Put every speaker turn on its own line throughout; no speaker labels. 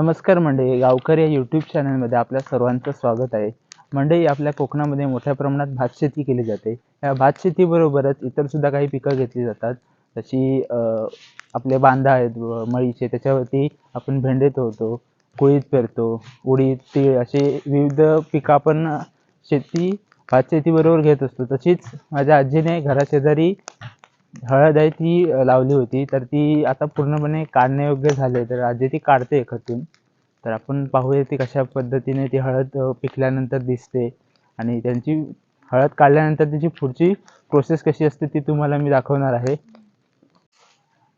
नमस्कार मंडळी गावकरी या यूट्यूब चॅनलमध्ये आपल्या सर्वांचं स्वागत आहे. मंडळी आपल्या कोकणामध्ये मोठ्या प्रमाणात भात शेती केली जाते. या भात शेतीबरोबरच इतर सुद्धा काही पिकं घेतली जातात. जशी आपले बांधा आहेत मळीचे त्याच्यावरती आपण भेंडे ठेवतो कुळीत पेरतो उडीद तीळ असे विविध पिकं आपण शेती भात शेतीबरोबर घेत असतो. तशीच माझ्या आजीने घराशेजारी हळद आहे ती लावली होती तर ती आता पूर्णपणे काढण्यायोग्य झाले तर आजी ती काढते खतून. तर आपण पाहूया ती कशा पद्धतीने ती हळद पिकल्यानंतर दिसते. आणि त्यांची हळद काढल्यानंतर त्याची पुढची प्रोसेस कशी असते ती तुम्हाला मी दाखवणार आहे.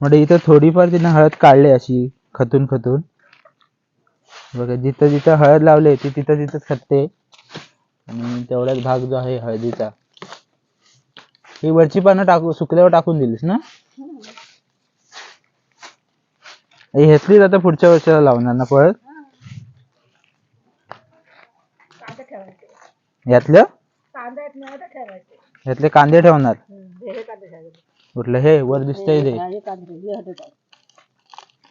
म्हणजे इथं थोडीफार तिने हळद काढली अशी खतून खतून. बघा जिथं जिथं हळद लावली ती तिथं तिथं खतते. आणि तेवढाच भाग जो आहे हळदीचा. ही वरची पानं टाकू सुकल्यावर टाकून दिलीस ना? ही घेतलीच आता पुढच्या वर्षाला लावणार ना परत? यातलं? यातले कांदे ठेवणार?
हे
कुठलं हे वर दिसतंय ते.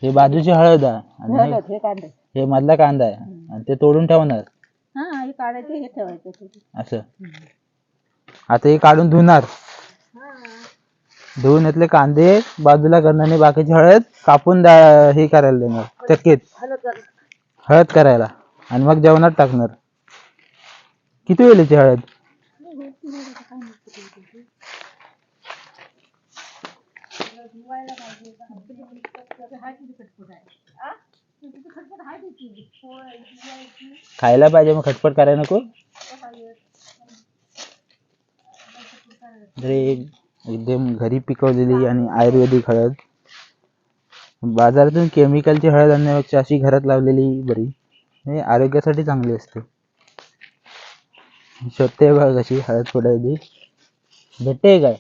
हे
बाजूची हळद आहे. आणि
हे
मधला कांदा आहे. आणि ते तोडून ठेवणार. असं. आता हे काढून धुणार. धुवून घेतले कांदे बाजूला करणार आणि बाकीची हळद कापून दा- हे करायला देणार चक्कीत.
हळद
करायला. आणि मग जेवणात टाकणार. किती होईल याची हळद? खायला पाहिजे मग खटपट करायला नको. अरे एकदम घरी पिकवलेली आणि आयुर्वेदिक हळद. बाजारातून केमिकलची हळद आणण्यापेक्षा अशी घरात लावलेली बरी. हे आरोग्यासाठी चांगली असते. शोधते बघ कशी हळद फोडायची भेटते काय?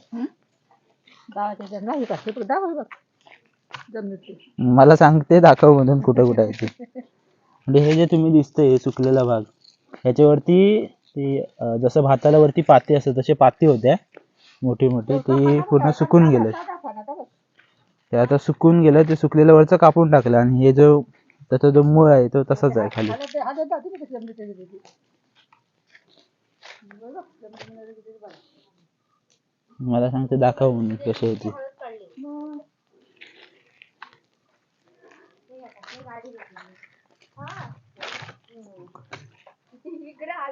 मला सांगते दाखव मधून कुठं कुठं आहे ते. म्हणजे हे जे तुम्ही दिसतंय सुकलेला भाग ह्याच्यावरती ते जसं भाताला वरती पाती असतं तसे पाती होत्या. मोठी मोठी ती पूर्ण सुकून गेले ते आता सुकून गेलं ते सुकलेलं वरचं कापून टाकलं आणि हे जो त्याचा जो मूळ आहे तो तसाच आहे खाली. मला सांगते दाखव म्हणून कशी होती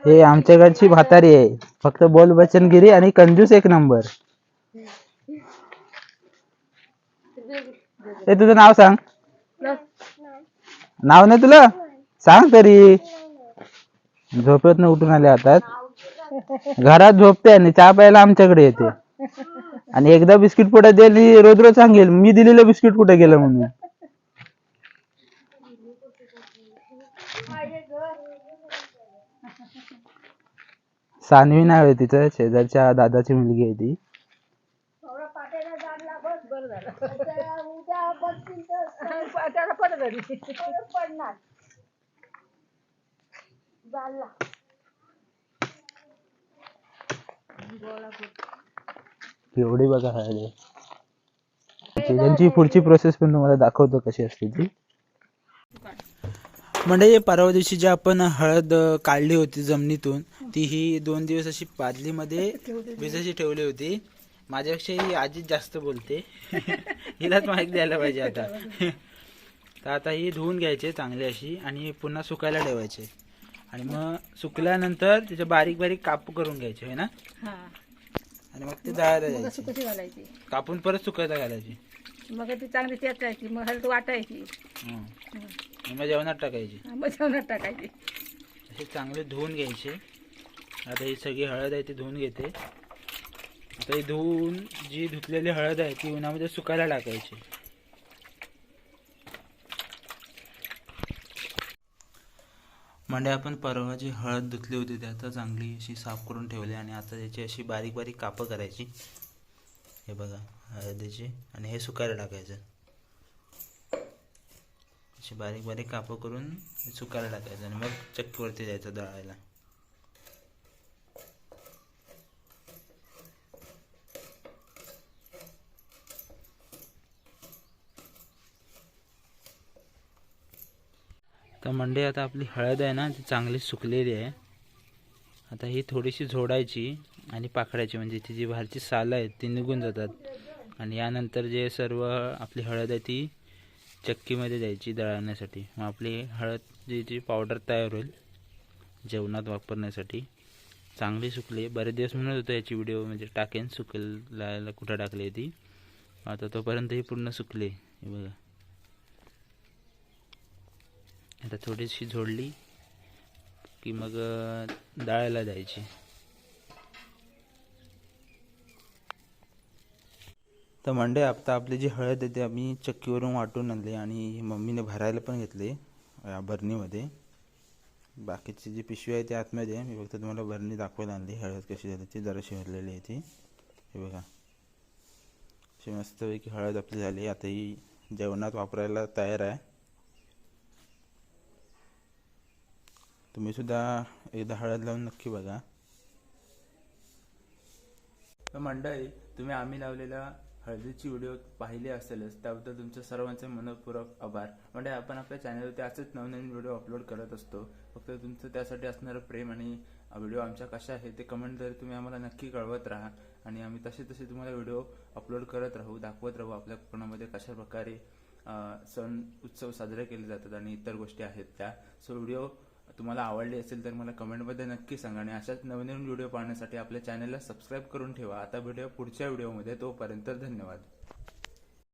हे आमच्याकडची म्हातारी आहे. फक्त बोल बचनगिरी आणि कंजूस एक नंबर. हे तुझं नाव सांग. नाव नाही तुला? सांग तरी. झोपेत उठून आले आता. घरात झोपते आणि चहा प्यायला आमच्याकडे येते. आणि एकदा बिस्किट पुढे दे रोज रोज सांगेल मी दिलेलं बिस्किट कुठे गेलं म्हणून. सानवी नाव आहे तिचं शेजारच्या दादाची मुलगी आहे ती. एवढी बघा हळद त्यांची पुढची प्रोसेस पण तुम्हाला दाखवतो कशी असते ती. म्हणजे परवा दिवशी जी आपण हळद काढली होती जमिनीतून ती ही दोन दिवस अशी बादलीमध्ये भिजायची ठेवली होती. माझ्यापेक्षा ही आजीच जास्त बोलते. हिलाच माहिती द्यायला पाहिजे आता. तर आता ही धुवून घ्यायची चांगली अशी आणि पुन्हा सुकायला ठेवायचे. आणि मग सुकल्यानंतर त्याचे बारीक बारीक कापू करून घ्यायचे है ना? आणि मग ते
कशी घालायची
कापून परत सुकायला घालायची.
मग ती चांगली चेचायची मग हळद वाटायची.
हं. मग जेवणात टाकायची.
मग जेवणात टाकायची.
असे चांगले धुवून घ्यायचे. आता ही सगळी हळद आहे ती धुवून घेते. आता ही धुवून जी धुतलेली हळद आहे ती उन्हामध्ये सुकायला टाकायची. म्हणजे आपण परवा जी हळद धुतली होती ती आता चांगली अशी साफ करून ठेवली आणि आता त्याची अशी बारीक बारीक कापं करायची. हे बघा हळदीची. आणि हे सुकायला टाकायचं. असे बारीक बारीक कापं करून सुकायला टाकायचं आणि मग चक्कीवरती द्यायचं दळायला. तर तर मंडे आता आपली हळद आहे ना ती चांगली सुकलेली आहे. आता ही थोडीशी झोडायची आणि पाखडायची म्हणजे ती जी बाहेरची सालं आहेत ती निघून जातात. आणि यानंतर जे सर्व आपली हळद आहे ती चक्कीमध्ये द्यायची दळण्यासाठी मग आपली हळद जी जी पावडर तयार होईल जेवणात वापरण्यासाठी चांगली सुकली. बरेच दिवस म्हणत होतो याची व्हिडिओ म्हणजे टाकेन सुकलायला कुठं टाकली ती. आता तोपर्यंत ही पूर्ण सुकली हे बघा. आता थोडीशी झोडली की मग अं, डाळायला द्यायची. तर मंडे आता आपली जी हळद आहे ती आम्ही चक्कीवरून वाटून आणली आणि मम्मीने भरायला पण घेतली या भरणीमध्ये बाकीची जी पिशवी आहे ती आतमध्ये आहे. मी फक्त तुम्हाला भरणी दाखवायला आणली. हळद कशी झाली ती जराशी भरलेली आहे ती. हे बघा. अशी मस्तपैकी हळद आपली झाली. आता ही जेवणात वापरायला तयार आहे. तुम्ही सुद्धा एकदा हळद लावून नक्की बघा. तर मंडळी तुम्ही आम्ही लावलेला हळदीची व्हिडिओ पाहिली असेलच त्याबद्दल तुमच्या सर्वांचे मनपूर्वक आभार. म्हणजे आपण आपल्या चॅनलवरती असेच नवनवीन व्हिडिओ अपलोड करत असतो फक्त तुमचं त्यासाठी असणारं प्रेम आणि व्हिडिओ आमच्या कशा आहे ते कमेंटद्वारे तुम्ही आम्हाला नक्की कळवत राहा आणि आम्ही तसे तसे तुम्हाला व्हिडिओ अपलोड करत राहू दाखवत राहू आपल्या कोकणामध्ये कशा प्रकारे सण उत्सव साजरे केले जातात आणि इतर गोष्टी आहेत त्या. सो व्हिडिओ तुम्हाला आवडली असेल तर मला कमेंटमध्ये नक्की सांगा आणि अशाच नवनवीन व्हिडिओ पाहण्यासाठी आपल्या चॅनलला सबस्क्राईब करून ठेवा. आता भेटूया पुढच्या व्हिडिओमध्ये. तोपर्यंत धन्यवाद.